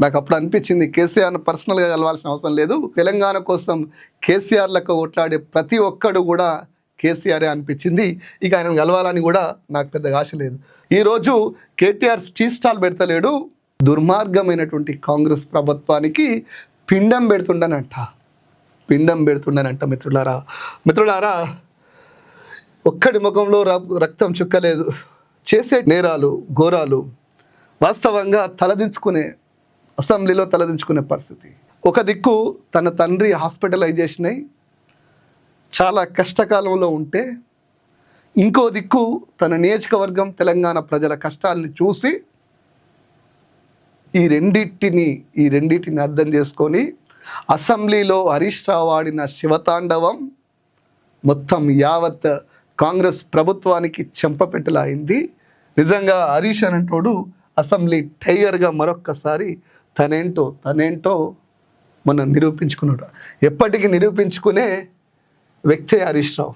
నాకు అప్పుడు అనిపించింది కేసీఆర్ను పర్సనల్గా కలవాల్సిన అవసరం లేదు. తెలంగాణ కోసం కేసీఆర్లకు ఓట్లాడే ప్రతి ఒక్కడు కూడా కేసీఆరే అనిపించింది. ఇక ఆయన కలవాలని కూడా నాకు పెద్దగా ఆశ లేదు. ఈరోజు కేటీఆర్ టీ స్టాల్ పెడతలేడు. దుర్మార్గమైనటువంటి కాంగ్రెస్ ప్రభుత్వానికి పిండం పెడుతుండనంట. పిండం పెడుతుండనంట మిత్రులారా. మిత్రులారా ఒక్కడి ముఖంలో రక్తం చుక్కలేదు. చేసే నేరాలు ఘోరాలు వాస్తవంగా తలదించుకునే అసెంబ్లీలో తలదించుకునే పరిస్థితి. ఒక దిక్కు తన తండ్రి హాస్పిటలైజేషన్ అయి చాలా కష్టకాలంలో ఉంటే ఇంకో దిక్కు తన నియోజకవర్గం తెలంగాణ ప్రజల కష్టాలను చూసి ఈ రెండింటిని ఈ రెండింటిని అర్థం చేసుకొని అసెంబ్లీలో హరీష్ రావు ఆడిన శివతాండవం మొత్తం యావత్ కాంగ్రెస్ ప్రభుత్వానికి చెంపపెట్టలా అయింది నిజంగా హరీష్ అనేటోడు అసెంబ్లీ టైగర్గా మరొక్కసారి తనేంటో తనేంటో మనం నిరూపించుకున్నాడు. ఎప్పటికీ నిరూపించుకునే వ్యక్తే హరీష్ రావు.